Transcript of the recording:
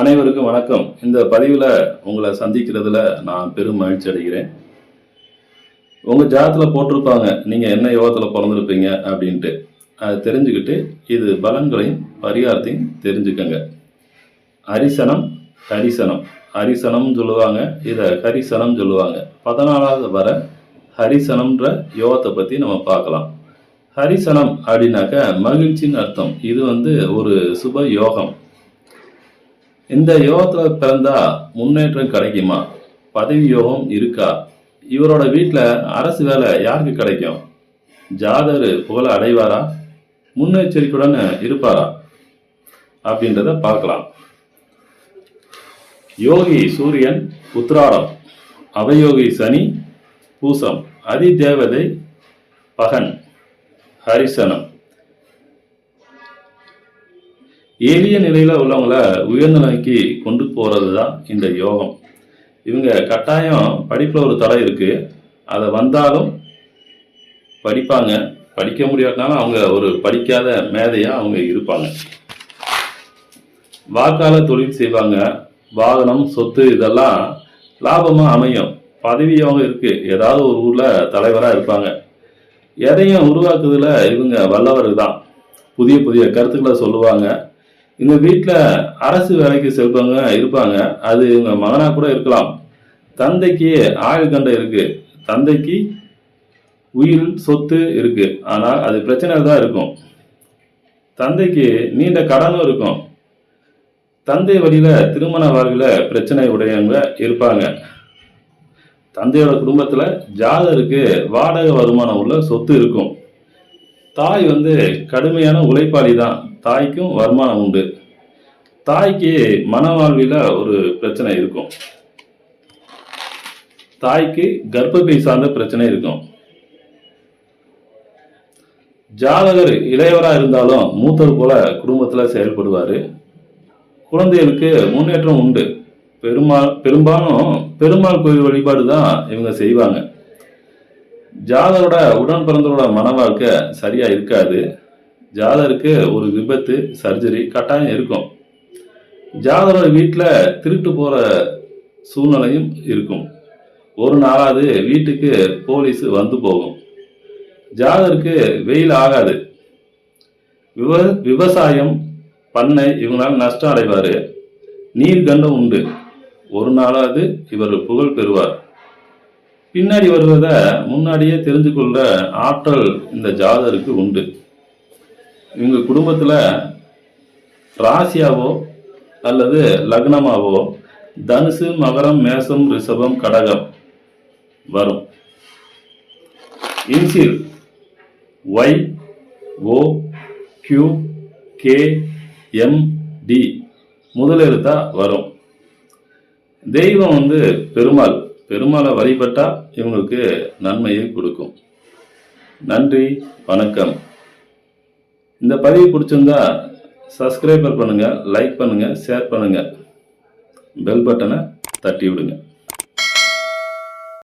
அனைவருக்கும் வணக்கம். இந்த பதிவில் உங்களை சந்திக்கிறதுல நான் பெரும் மகிழ்ச்சி அடைகிறேன். உங்கள் ஜாதத்தில் போட்டிருப்பாங்க நீங்கள் என்ன யோகத்தில் பிறந்திருப்பீங்க அப்படின்ட்டு. அதை தெரிஞ்சுக்கிட்டு இது பலன்களையும் பரிகாரத்தையும் தெரிஞ்சுக்கங்க. ஹரிசனம் ஹரிசனம். ஹரிசனம்னு சொல்லுவாங்க இதை ஹரிசனம் சொல்லுவாங்க. பதினாலாவது வர ஹரிசனம்ன்ற யோகத்தை பற்றி நம்ம பார்க்கலாம். ஹரிசனம் அப்படின்னாக்க மகிழ்ச்சின்னு அர்த்தம். இது வந்து ஒரு சுப யோகம். இந்த யோகத்தில் பிறந்தா முன்னேற்றம் கிடைக்குமா? பதவி யோகம் இருக்கா? இவரோட வீட்டில் அரசு வேலை யாருக்கு கிடைக்கும்? ஜாதகர் புகழ அடைவாரா? முன்னெச்சரிக்கையுடன் இருப்பாரா? அப்படின்றத பார்க்கலாம். யோகி சூரியன் உத்ராடம் அவயோகி சனி பூசம். அதிதேவதை பகன் ஹரிசனம். எளிய நிலையில் உள்ளவங்கள உயர்ந்த நிலைக்கு கொண்டு போகிறது தான் இந்த யோகம். இவங்க கட்டாயம் படிப்பில் ஒரு தடை இருக்குது அதை வந்தாலும் படிப்பாங்க. படிக்க முடியாட்டினாலும் அவங்க ஒரு படிக்காத மேதையாக அவங்க இருப்பாங்க. வாக்கால தொழில் செய்வாங்க. வாகனம் சொத்து இதெல்லாம் லாபமாக அமையும். பதவி அவங்க இருக்குது ஏதாவது ஒரு ஊரில் தலைவராக இருப்பாங்க. எதையும் உருவாக்குறதுல இவங்க வல்லவர் தான் புதிய புதிய கருத்துக்களை சொல்லுவாங்க. இந்த வீட்டில் அரசு வேலைக்கு செல்பவங்க இருப்பாங்க. அது இவங்க மகனாக கூட இருக்கலாம். தந்தைக்கு ஆயுள் கண்டம் இருக்கு. தந்தைக்கு உயிர் சொத்து இருக்கு. ஆனால் அது பிரச்சனை தான் இருக்கும். தந்தைக்கு நீண்ட கடனும் இருக்கும். தந்தை வழியில் திருமண வாழ்வில் பிரச்சனை உடையவங்க இருப்பாங்க. தந்தையோட குடும்பத்தில் ஜாதருக்கு வாடகை வருமானம் உள்ள சொத்து இருக்கும். தாய் வந்து கடுமையான உழைப்பாளி தான் தாய்க்கும் வருமானம் உண்டு. தாய்க்கு மன வாழ்வில் ஒரு பிரச்சனை இருக்கும். தாய்க்கு கர்ப்பப்பை சார்ந்த பிரச்சனை இருக்கும். ஜாதகர் இளையவராக இருந்தாலும் மூத்தர் போல குடும்பத்தில் செயல்படுவார். குழந்தைகளுக்கு முன்னேற்றம் உண்டு. பெருமாள் பெரும்பாலும் பெருமாள் கோயில் வழிபாடு தான் இவங்க செய்வாங்க. ஜாதரோட உடன் பிறந்தவரோட மன வாழ்க்கை சரியா இருக்காது. ஜாதருக்கு ஒரு விபத்து சர்ஜரி கட்டாயம் இருக்கும். ஜாதரோட வீட்டில் திருட்டு போகிற சூழ்நிலையும் இருக்கும். ஒரு நாளாவது வீட்டுக்கு போலீஸ் வந்து போகும். ஜாதருக்கு வெயில் ஆகாது. விவ விவசாயம் பண்ணை இவங்களால் நஷ்டம் அடைவார். நீர்கண்டம் உண்டு. ஒரு நாளாவது இவர் புகழ் பெறுவார். பின்னாடி வருவதை முன்னாடியே தெரிஞ்சு கொள்ற ஆற்றல் இந்த ஜாதருக்கு உண்டு. இவங்க குடும்பத்தில் ராசியாவோ அல்லது லக்னமாவோ தனுசு மகரம் மேசம் ரிஷபம் கடகம் வரும். இன்சில் Y O Q K M D முதலெழுத்தா வரும். தெய்வம் வந்து பெருமாள். பெருமாளை வழிபட்டா இவங்களுக்கு நன்மையை கொடுக்கும். நன்றி வணக்கம். இந்த பதிவு பிடிச்சிருந்தா சப்ஸ்கிரைபர் பண்ணுங்கள் லைக் பண்ணுங்கள் ஷேர் பண்ணுங்கள் பெல் பட்டனை தட்டி விடுங்க.